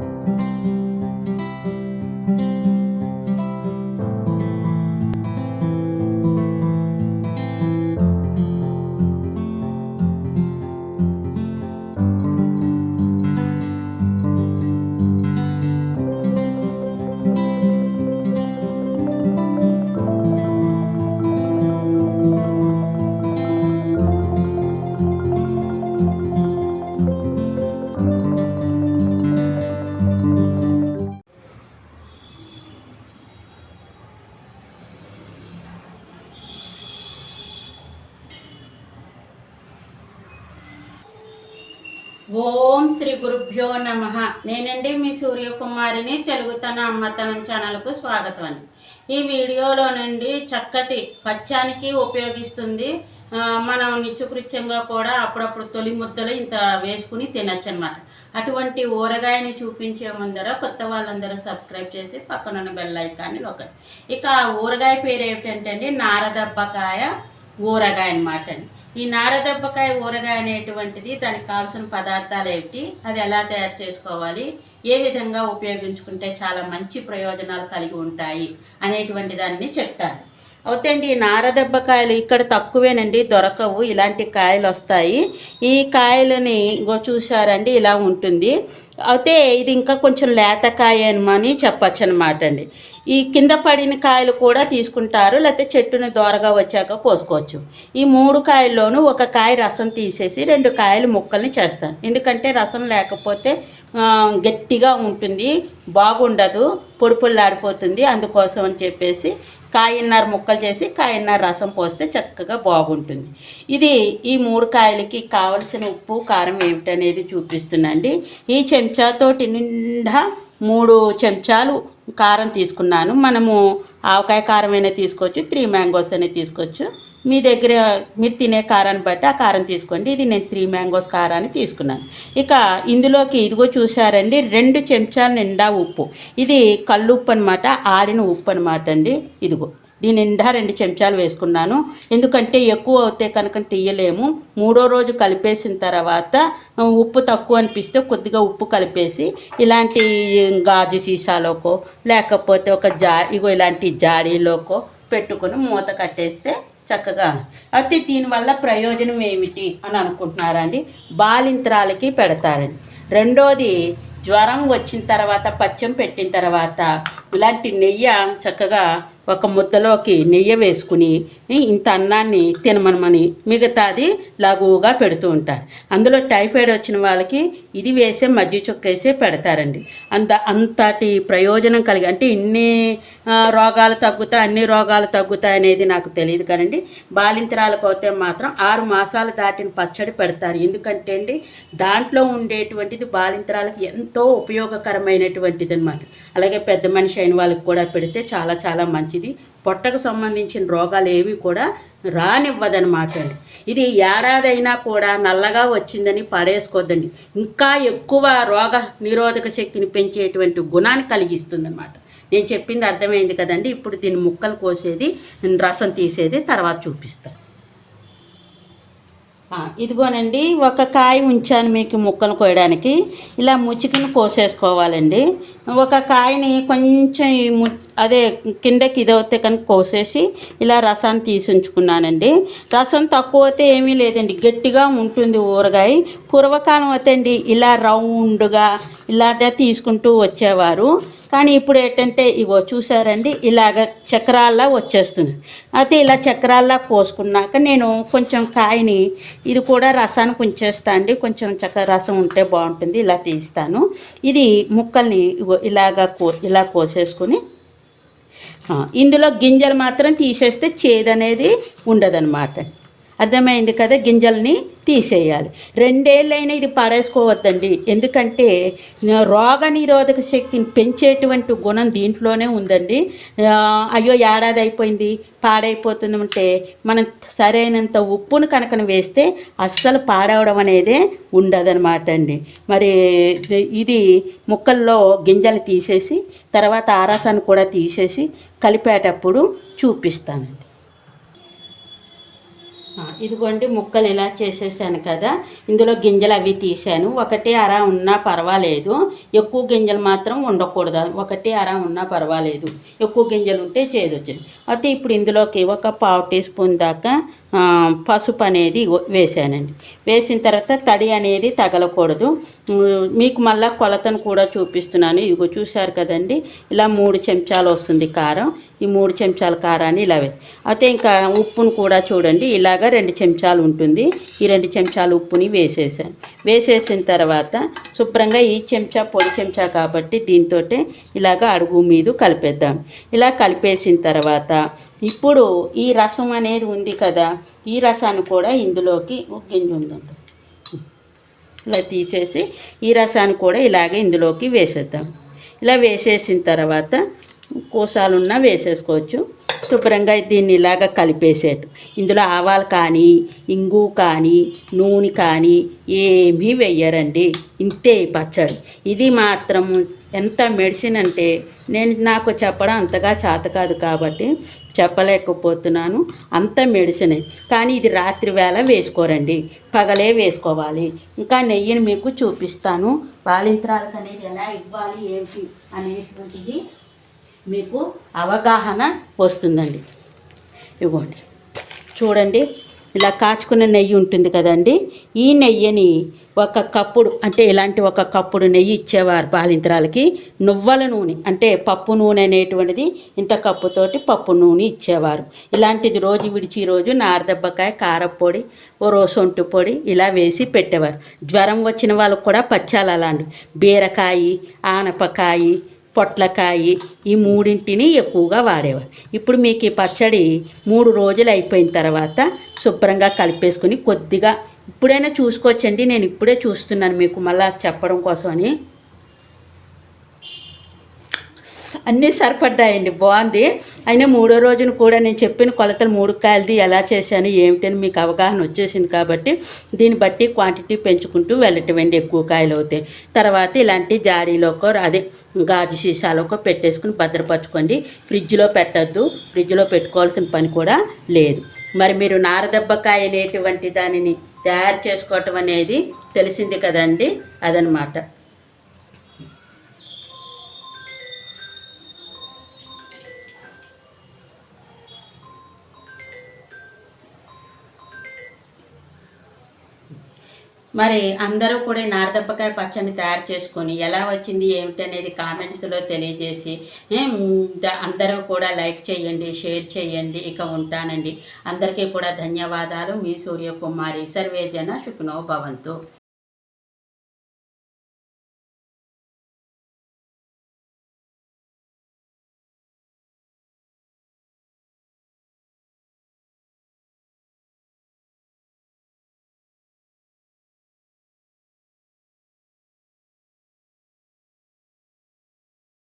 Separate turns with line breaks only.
ఓం శ్రీ గురుభ్యో నమ. నేనండి మీ సూర్యకుమారిని తెలుగుతన అమ్మతనం ఛానల్కు స్వాగతం అండి. ఈ వీడియోలోనండి చక్కటి పచ్చానికి ఉపయోగిస్తుంది. మనం నిత్యకృత్యంగా కూడా అప్పుడప్పుడు తొలి ముద్దలు ఇంత వేసుకుని తినచ్చు అనమాట అటువంటి ఊరగాయని చూపించే ముందర కొత్త వాళ్ళందరూ సబ్స్క్రైబ్ చేసి పక్కనున్న బెల్ ఐకాన్ని ఒకటి ఇక ఆ ఊరగాయ పేరు ఏమిటంటే అండి నారదబ్బకాయ ఊరగాయ అనమాట ఈ నారదబ్బకాయ ఊరగాయ అనేటువంటిది దానికి కావాల్సిన పదార్థాలు ఏమిటి అది ఎలా తయారు చేసుకోవాలి ఏ విధంగా ఉపయోగించుకుంటే చాలా మంచి ప్రయోజనాలు కలిగి ఉంటాయి అనేటువంటి దాన్ని చెప్తాను. అయితే అండి ఈ నారదెబ్బకాయలు ఇక్కడ తక్కువేనండి దొరకవు ఇలాంటి కాయలు వస్తాయి. ఈ కాయలని ఇంకో చూసారండి ఇలా ఉంటుంది. అయితే ఇది ఇంకా కొంచెం లేత కాయ అని చెప్పచ్చు అనమాట అండి ఈ కింద పడిన కాయలు కూడా తీసుకుంటారు లేకపోతే చెట్టును దోరగా వచ్చాక కోసుకోవచ్చు. ఈ మూడు కాయల్లోనూ ఒక కాయ రసం తీసేసి రెండు కాయలు ముక్కల్ని చేస్తాను. ఎందుకంటే రసం లేకపోతే గట్టిగా ఉంటుంది బాగుండదు పొడి పొల్లాడిపోతుంది అందుకోసం అని చెప్పేసి కాయన్నర ముక్కలు చేసి కాయన్నర రసం పోస్తే చక్కగా బాగుంటుంది. ఇది ఈ మూడు కాయలకి కావలసిన ఉప్పు కారం ఏమిటనేది చూపిస్తున్నాండి ఈ చెంచాతోటి నిండా మూడు చెంచాలు కారం తీసుకున్నాను. మనము ఆవకాయ కారం అయినా తీసుకోవచ్చు త్రీ మ్యాంగోస్ అయినా తీసుకోవచ్చు. మీ దగ్గర మీరు తినే కారాన్ని బట్టి ఆ కారం తీసుకోండి. ఇది నేను త్రీ మ్యాంగోస్ కారాన్ని తీసుకున్నాను. ఇక ఇందులోకి ఇదిగో చూసారండి రెండు చెంచాల నిండా ఉప్పు. ఇది కళ్ళు ఉప్పు అనమాట ఆడిన ఉప్పు అనమాట అండి. ఇదిగో. దీని నిండా రెండు చెంచాలు వేసుకున్నాను. ఎందుకంటే ఎక్కువ అవుతే కనుక తీయలేము. మూడో రోజు కలిపేసిన తర్వాత ఉప్పు తక్కువ అనిపిస్తే కొద్దిగా ఉప్పు కలిపేసి ఇలాంటి గాజు సీసాలోకో లేకపోతే ఒక జా ఇగో ఇలాంటి జాడీలోకో పెట్టుకుని మూత కట్టేస్తే చక్కగా అయితే దీనివల్ల ప్రయోజనం ఏమిటి అని అనుకుంటున్నారండి. బాలింత్రాలకి పెడతారండి. రెండోది జ్వరం వచ్చిన తర్వాత పచ్చం పెట్టిన తర్వాత ఇలాంటి నెయ్యి చక్కగా ఒక ముద్దలోకి నెయ్యి వేసుకుని ఇంత అన్నాన్ని తినమనమని మిగతాది లఘువుగా పెడుతూ ఉంటారు. అందులో టైఫాయిడ్ వచ్చిన వాళ్ళకి ఇది వేసే మజ్జి చుక్క వేసే పెడతారండి. అంత అంతటి ప్రయోజనం కలిగి అంటే ఇన్ని రోగాలు తగ్గుతాయి అన్ని రోగాలు తగ్గుతాయి అనేది నాకు తెలియదు కానండి. బాలింతరాలకు అయితే మాత్రం ఆరు మాసాలు దాటిన పచ్చడి పెడతారు. ఎందుకంటే అండి దాంట్లో ఉండేటువంటిది బాలింతరాలకు ఎంతో ఉపయోగకరమైనటువంటిది అనమాట అలాగే పెద్ద మనిషి అయిన వాళ్ళకి కూడా పెడితే చాలా చాలా మంచిది. పొట్టకు సంబంధించిన రోగాలు ఏవి కూడా రానివ్వదనమాట అండి. ఇది ఏడాదైనా కూడా నల్లగా వచ్చిందని పడేసుకోవద్దండి ఇంకా ఎక్కువ రోగ నిరోధక శక్తిని పెంచేటువంటి గుణాన్ని కలిగిస్తుందన్నమాట. నేను చెప్పింది అర్థమైంది కదండి. ఇప్పుడు దీన్ని ముక్కలు కోసేది రసం తీసేది తర్వాత చూపిస్తాను ఇదిగోనండి ఒక కాయ ఉంచాను మీకు ముక్కలు కోయడానికి. ఇలా ముచ్చికను కోసేసుకోవాలండి. ఒక కాయని కొంచెం ము అదే కిందకి ఇది అవుతే కనుక కోసేసి ఇలా రసాన్ని తీసి ఉంచుకున్నానండి. రసం తక్కువ అయితే ఏమీ లేదండి. గట్టిగా ఉంటుంది ఊరగాయ. పూర్వకాలం అయితే అండి ఇలా రౌండ్గా ఇలాగే తీసుకుంటూ వచ్చేవారు. కానీ ఇప్పుడు ఏంటంటే ఇగో చూసారండి ఇలాగ చక్రాల్లా వచ్చేస్తుంది. అయితే ఇలా చక్రాల్లా కోసుకున్నాక నేను కొంచెం కాయని ఇది కూడా రసానికి ఉంచేస్తా అండి. కొంచెం చక్క రసం ఉంటే బాగుంటుంది ఇలా తీస్తాను. ఇది ముక్కల్ని ఇగో ఇలాగా కో ఇలా కోసేసుకుని ఇందులో గింజలు మాత్రం తీసేస్తే చేదనేది ఉండదన్నమాట. అర్థమైంది కదా? గింజల్ని తీసేయాలి. రెండేళ్ళైనా ఇది పడేసుకోవద్దండి. ఎందుకంటే రోగ నిరోధక శక్తిని పెంచేటువంటి గుణం దీంట్లోనే ఉందండి. అయ్యో ఏడాది అయిపోయింది పాడైపోతుంది ఉంటే మనం సరైనంత ఉప్పును కనుక వేస్తే అస్సలు పాడవడం అనేదే ఉండదన్నమాట అండి మరి ఇది ముక్కల్లో గింజలు తీసేసి తర్వాత ఆరాసాన్ని కూడా తీసేసి కలిపేటప్పుడు చూపిస్తానండి. ఇదిగోండి ముక్కలు ఇలా చేసేసాను కదా. ఇందులో గింజలు అవి తీసాను ఒకటి అర ఉన్నా పర్వాలేదు. ఎక్కువ గింజలు మాత్రం ఉండకూడదు. ఒకటి అర ఉన్నా పర్వాలేదు. ఎక్కువ గింజలు ఉంటే చేదొచ్చింది. అయితే ఇప్పుడు ఇందులోకి ఒక పావు టీ స్పూన్ దాకా పసుపు అనేది వేసానండి వేసిన తర్వాత తడి అనేది తగలకూడదు. మీకు మళ్ళీ కొలతను కూడా చూపిస్తున్నాను. ఇదిగో చూశారు కదండి. ఇలా మూడు చెంచాలు వస్తుంది కారం. ఈ మూడు చెంచాల కారాన్ని ఇలా అయితే ఇంకా ఉప్పును కూడా చూడండి. ఇలాగ రెండు చెంచాలు ఉంటుంది. ఈ రెండు చెంచాలు ఉప్పుని వేసేసాను. వేసేసిన తర్వాత శుభ్రంగా ఈ చెంచా పొడి చెంచా కాబట్టి దీంతో ఇలాగ అడుగు మీద కలిపేద్దాం. ఇలా కలిపేసిన తర్వాత ఇప్పుడు ఈ రసం అనేది ఉంది కదా ఈ రసాన్ని కూడా ఇందులోకి ఒక గింజ ఉందండి. ఇలా తీసేసి ఈ రసాన్ని కూడా ఇలాగే ఇందులోకి వేసేద్దాం. ఇలా వేసేసిన తర్వాత కోసాలున్నా వేసేసుకోవచ్చు. శుభ్రంగా దీన్ని ఇలాగ కలిపేసేటు ఇందులో ఆవాలు కానీ ఇంగు కానీ నూనె కానీ ఏమీ వెయ్యరండి ఇంతే పచ్చడి. ఇది మాత్రం ఎంత మెడిసిన్ అంటే నేను నాకు చెప్పడం అంతగా చేత కాదు కాబట్టి చెప్పలేకపోతున్నాను. అంత మెడిసిన్ కానీ ఇది రాత్రి వేళ వేసుకోరండి. పగలే వేసుకోవాలి. ఇంకా నెయ్యిని మీకు చూపిస్తాను. బాలింత్రాలకు అనేది ఎలా ఇవ్వాలి ఏంటి అనేటువంటిది మీకు అవగాహన వస్తుందండి. ఇవ్వండి. చూడండి. ఇలా కాచుకున్న నెయ్యి ఉంటుంది కదండి. ఈ నెయ్యిని ఒక కప్పుడు అంటే ఇలాంటి ఒక కప్పుడు నెయ్యి ఇచ్చేవారు బాలింతరాలకి. నువ్వుల నూనె అంటే పప్పు నూనె అనేటువంటిది ఇంత కప్పుతోటి పప్పు నూనె ఇచ్చేవారు. ఇలాంటిది రోజు విడిచి రోజు నారదెబ్బకాయ కారపొడి ఓ రోసొంటి పొడి ఇలా వేసి పెట్టేవారు. జ్వరం వచ్చిన వాళ్ళకు కూడా పచ్చాలు అలాంటివి. బీరకాయ ఆనపకాయ పొట్లకాయ ఈ మూడింటిని ఎక్కువగా వాడేవారు. ఇప్పుడు మీకు ఈ పచ్చడి మూడు రోజులు అయిపోయిన తర్వాత శుభ్రంగా కలిపేసుకుని కొద్దిగా ఇప్పుడైనా చూసుకోవచ్చండి నేను ఇప్పుడే చూస్తున్నాను మీకు మళ్ళీ చెప్పడం కోసమని అన్నీ సరిపడ్డాయండి బాగుంది. అయినా మూడో రోజున కూడా నేను చెప్పిన కొలతలు మూడు కాయలది ఎలా చేశాను ఏమిటని మీకు అవగాహన వచ్చేసింది కాబట్టి దీన్ని బట్టి క్వాంటిటీ పెంచుకుంటూ వెళ్ళటమండి ఎక్కువ కాయలు అవుతాయి తర్వాత ఇలాంటి జాడీలోకో అదే గాజు సీసాలోకో పెట్టేసుకుని భద్రపరచుకోండి. ఫ్రిడ్జ్లో పెట్టద్దు ఫ్రిడ్జ్లో పెట్టుకోవాల్సిన పని కూడా లేదు. మరి మీరు నారదబ్బకాయ అనేటువంటి దానిని తయారు చేసుకోవటం అనేది తెలిసింది కదండి అదనమాట. మరి అందరూ కూడా నారదప్పకాయ పచ్చడిని తయారు చేసుకొని ఎలా వచ్చింది ఏమిటి అనేది కామెంట్స్లో తెలియజేసి అందరూ కూడా లైక్ చేయండి షేర్ చేయండి ఇక ఉంటానండి. అందరికీ కూడా ధన్యవాదాలు. మీ సూర్యకుమారి సర్వేజన సుఖనో భవంతు.